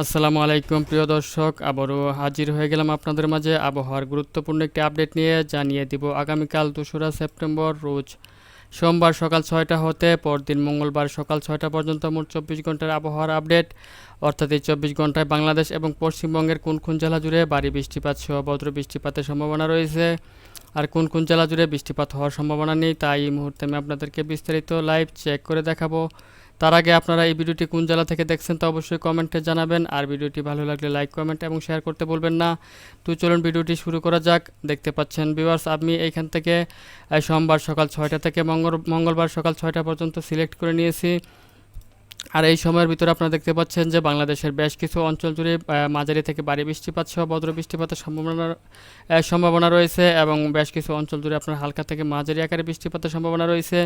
আসসালামু আলাইকুম, প্রিয় দর্শক। আবারও হাজির হয়ে গেলাম আপনাদের মাঝে আবহাওয়ার গুরুত্বপূর্ণ একটি আপডেট নিয়ে। জানিয়ে দিব, আগামীকাল দোসরা সেপ্টেম্বর রোজ সোমবার সকাল ছয়টা হতে, পরদিন মঙ্গলবার সকাল ছয়টা পর্যন্ত মোট চব্বিশ ঘণ্টার আবহাওয়ার আপডেট। অর্থাৎ এই চব্বিশ ঘন্টায় বাংলাদেশ এবং পশ্চিমবঙ্গের কোন কোন জেলা জুড়ে ভারী বৃষ্টিপাত সহ বজ্র বৃষ্টিপাতের সম্ভাবনা রয়েছে? আর কোন কোন জেলা জুড়ে বৃষ্টিপাত হওয়ার সম্ভাবনা নেই? তাই এই মুহূর্তে আমি আপনাদেরকে বিস্তারিত লাইভ চেক করে দেখাবো। তার আগে আপনারা এই ভিডিওটি কোন জেলা থেকে দেখছেন তা অবশ্যই কমেন্টে জানাবেন। আর ভিডিওটি ভালো লাগলে লাইক, কমেন্ট এবং শেয়ার করতে বলবেন না। তো চলুন ভিডিওটি শুরু করা যাক। দেখতে পাচ্ছেন ভিউয়ার্স আমি এইখান থেকে সোমবার সকাল ছয়টা থেকে মঙ্গল, মঙ্গলবার সকাল ছয়টা পর্যন্ত সিলেক্ট করে নিয়েছি। আর এই সময়ের ভিতরে আপনারা দেখতে পাচ্ছেন যে বাংলাদেশের বেশ কিছু অঞ্চল জুড়ে মাঝারি থেকে ভারী বৃষ্টিপাত সহ বজ্র বৃষ্টিপাতের সম্ভাবনা সম্ভাবনা রয়েছে এবং বেশ কিছু অঞ্চল জুড়ে আপনার হালকা থেকে মাঝারি আকারে বৃষ্টিপাতের সম্ভাবনা রয়েছে।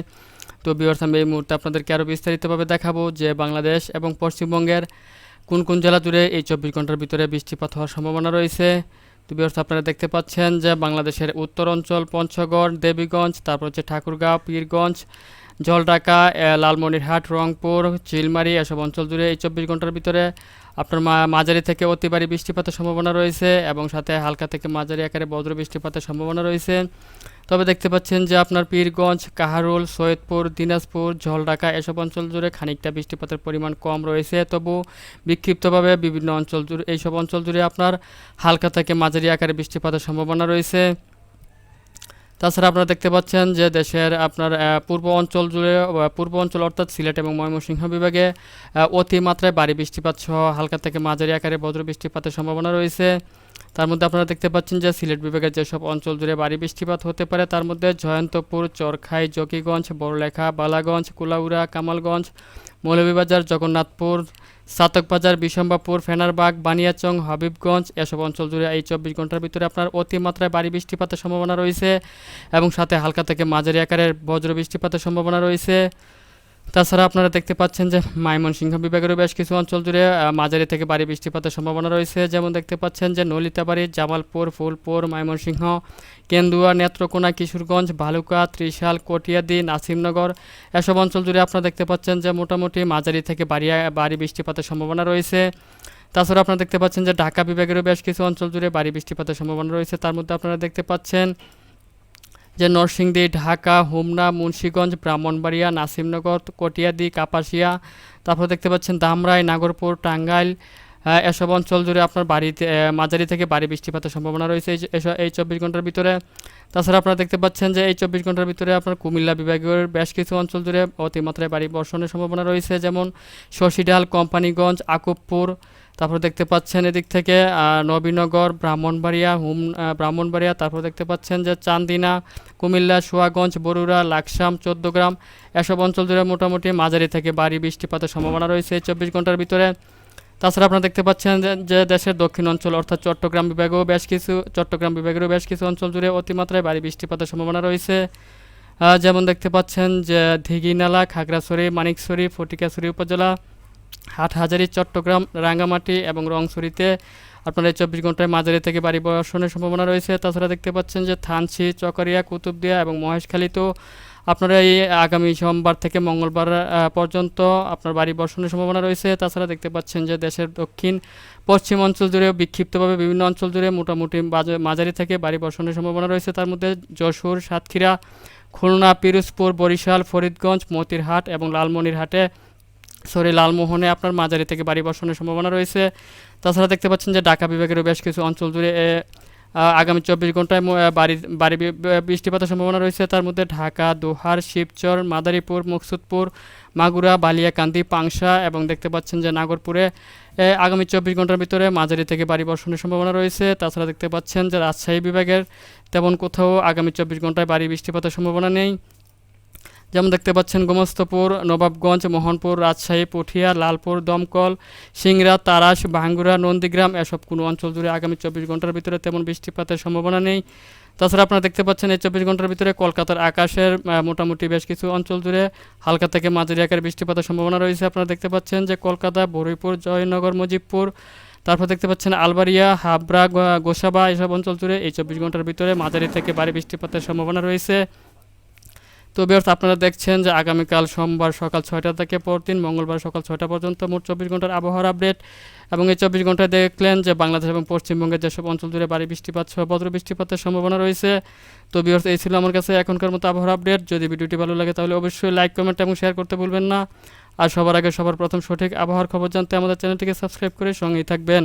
তো বিয়ার্স আমি এই মুহূর্তে আপনাদেরকে আরও বিস্তারিতভাবে দেখাবো যে বাংলাদেশ এবং পশ্চিমবঙ্গের কোন কোন জেলা জুড়ে এই চব্বিশ ঘণ্টার ভিতরে বৃষ্টিপাত হওয়ার সম্ভাবনা রয়েছে। তো বিয়ার্স আপনারা দেখতে পাচ্ছেন যে বাংলাদেশের উত্তর অঞ্চল পঞ্চগড়, দেবীগঞ্জ, তারপর হচ্ছে ঠাকুরগাঁও, পীরগঞ্জ জলঢাকা লালমনিরহাট, রংপুর, চিলমারি এসব অঞ্চল জুড়ে এই চব্বিশ ঘণ্টার ভিতরে আপনার মাঝারি থেকে অতি বৃষ্টিপাতের সম্ভাবনা রয়েছে এবং সাথে হালকা থেকে মাঝারি আকারে বজ্র বৃষ্টিপাতের সম্ভাবনা রয়েছে। তবে দেখতে পাচ্ছেন যে আপনার পীরগঞ্জ, কাহারুল, সৈয়দপুর, দিনাজপুর ঝলঢাকা এসব অঞ্চল জুড়ে খানিকটা বৃষ্টিপাতের পরিমাণ কম রয়েছে। তবু বিক্ষিপ্তভাবে বিভিন্ন অঞ্চল জুড়ে এইসব অঞ্চল জুড়ে আপনার হালকা থেকে মাঝারি আকারে বৃষ্টিপাতের সম্ভাবনা রয়েছে। তাছাড়া আপনারা দেখতে পাচ্ছেন যে দেশের আপনার পূর্ব অঞ্চল জুড়ে পূর্ব অঞ্চল অর্থাৎ সিলেট এবং ময়মনসিংহ বিভাগে অতিমাত্রায় বাড়ি বৃষ্টিপাত সহ হালকা থেকে মাঝারি আকারে বজ্র বৃষ্টিপাতের সম্ভাবনা রয়েছে। তার মধ্যে আপনারা দেখতে পাচ্ছেন যে সিলেট বিভাগের যেসব অঞ্চল জুড়ে ভারী বৃষ্টিপাত হতে পারে, তার মধ্যে জয়ন্তপুর, চরখাই, জকিগঞ্জ, বড়লেখা, বালাগঞ্জ, কুলাউড়া, কামালগঞ্জ, মৌলভীবাজার, জগন্নাথপুর, সাতকবাজার বিশম্বাপুর ফেনারবাগ, বানিয়াচং, হাবিবগঞ্জ এসব অঞ্চল জুড়ে এই চব্বিশ ঘণ্টার ভিতরে আপনার অতিমাত্রায় ভারী বৃষ্টিপাতের সম্ভাবনা রয়েছে এবং সাথে হালকা থেকে মাঝারি আকারের বজ্র বৃষ্টিপাতের সম্ভাবনা রয়েছে। তাছাড়া আপনারা দেখতে পাচ্ছেন যে ময়মনসিংহ বিভাগেরও বেশ কিছু অঞ্চল জুড়ে মাঝারি থেকে ভারী বৃষ্টিপাতের সম্ভাবনা রয়েছে। যেমন দেখতে পাচ্ছেন যে নলিতাবাড়ি, জামালপুর, ফুলপুর, ময়মনসিংহ, কেন্দুয়া, নেত্রকোনা, কিশোরগঞ্জ, ভালুকা, ত্রিশাল, কটিয়াদি, নাসিমনগর, এসব অঞ্চল জুড়ে আপনারা দেখতে পাচ্ছেন যে মোটামুটি মাঝারি থেকে ভারী ভারী বৃষ্টিপাতের সম্ভাবনা রয়েছে। তাছাড়া আপনারা দেখতে পাচ্ছেন যে ঢাকা বিভাগেরও বেশ কিছু অঞ্চল জুড়ে ভারী বৃষ্টিপাতের সম্ভাবনা রয়েছে। তার মধ্যে আপনারা দেখতে পাচ্ছেন যে নরসিংদী, ঢাকা, হোমনা, মুন্সীগঞ্জ, ব্রাহ্মণবাড়িয়া, নাসিমনগর, কটিয়াদি, কাপাসিয়া, তারপর দেখতে পাচ্ছেন দামরাই, নাগরপুর, টাঙ্গাইল এসব অঞ্চল জুড়ে আপনার বাড়িতে মাঝারি থেকে বাড়ি বৃষ্টিপাতের সম্ভাবনা রয়েছে এই চব্বিশ ঘণ্টার ভিতরে। তাছাড়া আপনারা দেখতে পাচ্ছেন যে এই চব্বিশ ঘণ্টার ভিতরে আপনার কুমিল্লা বিভাগের বেশ কিছু অঞ্চল জুড়ে অতিমাত্রায় বাড়ি বর্ষণের সম্ভাবনা রয়েছে, যেমন শশীডাল, কোম্পানিগঞ্জ, আকুবপুর তারপর দেখতে পাচ্ছেন এদিক থেকে নবীনগর, ব্রাহ্মণবাড়িয়া, হুম ব্রাহ্মণবাড়িয়া, তারপর দেখতে পাচ্ছেন যে চান্দিনা, কুমিল্লা, সোয়াগঞ্জ, বরুড়া, লাকসাম, চোদ্দগ্রাম এসব অঞ্চল জুড়ে মোটামুটি মাঝারি থেকে ভারী বৃষ্টিপাতের সম্ভাবনা রয়েছে চব্বিশ ঘণ্টার ভিতরে। তাছাড়া আপনারা দেখতে পাচ্ছেন যে- দেশের দক্ষিণ অঞ্চল অর্থাৎ চট্টগ্রাম বিভাগেও বেশ কিছু, চট্টগ্রাম বিভাগেরও বেশ কিছু অঞ্চল জুড়ে অতিমাত্রায় ভারী বৃষ্টিপাতের সম্ভাবনা রয়েছে। যেমন দেখতে পাচ্ছেন যে দিঘিনালা খাগড়াছড়ি, মানিকছড়ি, ফটিকাছড়ি উপজেলা হাটহাজারি, চট্টগ্রাম, রাঙ্গামাটি এবং রংছড়িতে আপনার এই চব্বিশ ঘন্টায় মাঝারি থেকে বাড়ি বর্ষণের সম্ভাবনা রয়েছে। তাছাড়া দেখতে পাচ্ছেন যে থানচি, চকরিয়া, কুতুবদিয়া এবং মহেশখালীতেও আপনারা এই আগামী সোমবার থেকে মঙ্গলবার পর্যন্ত আপনার বাড়ি বর্ষণের সম্ভাবনা রয়েছে। তাছাড়া দেখতে পাচ্ছেন যে দেশের দক্ষিণ পশ্চিম অঞ্চল জুড়ে বিক্ষিপ্তভাবে বিভিন্ন অঞ্চল জুড়ে মোটামুটি মাঝারি থেকে বাড়ি বর্ষণের সম্ভাবনা রয়েছে। তার মধ্যে যশোর, সাতক্ষীরা, খুলনা, পিরোজপুর, বরিশাল, ফরিদগঞ্জ, মতিরহাট এবং লালমনিরহাটে সরি, লালমোহনে আপনার মাঝারি থেকে বাড়ি বর্ষণের সম্ভাবনা রয়েছে। তাছাড়া দেখতে পাচ্ছেন যে ঢাকা বিভাগেরও বেশ কিছু অঞ্চল জুড়ে আগামী চব্বিশ ঘন্টায় বাড়ি বাড়ি বৃষ্টিপাতের সম্ভাবনা রয়েছে। তার মধ্যে ঢাকা, দোহার, শিবচর, মাদারীপুর, মুকসুদপুর, মাগুরা, বালিয়াকান্দি, পাংশা এবং দেখতে পাচ্ছেন যে নাগরপুরে আগামী চব্বিশ ঘণ্টার ভিতরে মাঝারি থেকে বাড়ি বর্ষণের সম্ভাবনা রয়েছে। তাছাড়া দেখতে পাচ্ছেন যে রাজশাহী বিভাগের তেমন কোথাও আগামী চব্বিশ ঘন্টায় বাড়ি বৃষ্টিপাতের সম্ভাবনা নেই। যেমন দেখতে পাচ্ছেন গোমস্তপুর, নবাবগঞ্জ, মোহনপুর, রাজশাহী, পুঠিয়া, লালপুর, দমকল, সিংড়া, তারাস ভাঙ্গুরা নন্দীগ্রাম, এসব কোনো অঞ্চল জুড়ে আগামী চব্বিশ ঘণ্টার ভিতরে তেমন বৃষ্টিপাতের সম্ভাবনা নেই। তাছাড়া আপনারা দেখতে পাচ্ছেন এই চব্বিশ ঘণ্টার ভিতরে কলকাতার আকাশের মোটামুটি বেশ কিছু অঞ্চল জুড়ে হালকা থেকে মাঝারি আকারের বৃষ্টিপাতের সম্ভাবনা রয়েছে। আপনারা দেখতে পাচ্ছেন যে কলকাতা বরুইপুর জয়নগর, মুজিবপুর, তারপর দেখতে পাচ্ছেন আলবারিয়া, হাবড়া, গো- গোসাবা, এসব অঞ্চল জুড়ে এই চব্বিশ ঘণ্টার ভিতরে মাঝারি থেকে ভারী বৃষ্টিপাতের সম্ভাবনা রয়েছে। তো বিয়ার্স আপনারা দেখছেন যে আগামীকাল সোমবার সকাল ছয়টা থেকে পরদিন, মঙ্গলবার সকাল ছয়টা পর্যন্ত মোট চব্বিশ ঘণ্টার আবহাওয়ার আপডেট। এবং এই চব্বিশ ঘন্টায় দেখলেন যে বাংলাদেশ এবং পশ্চিমবঙ্গের যেসব অঞ্চল জুড়ে বাড়ি বৃষ্টিপাত সহ বজ্র বৃষ্টিপাতের সম্ভাবনা রয়েছে, তো বিয়ার্স এই ছিল আমার কাছে এখনকার মতো আবহাওয়ার আপডেট। যদি ভিডিওটি ভালো লাগে তাহলে অবশ্যই লাইক, কমেন্ট এবং শেয়ার করতে ভুলবেন না। আর সবার আগে সবার প্রথম সঠিক আবহাওয়ার খবর জানতে আমাদের চ্যানেলটিকে সাবস্ক্রাইব করে সঙ্গেই থাকবেন।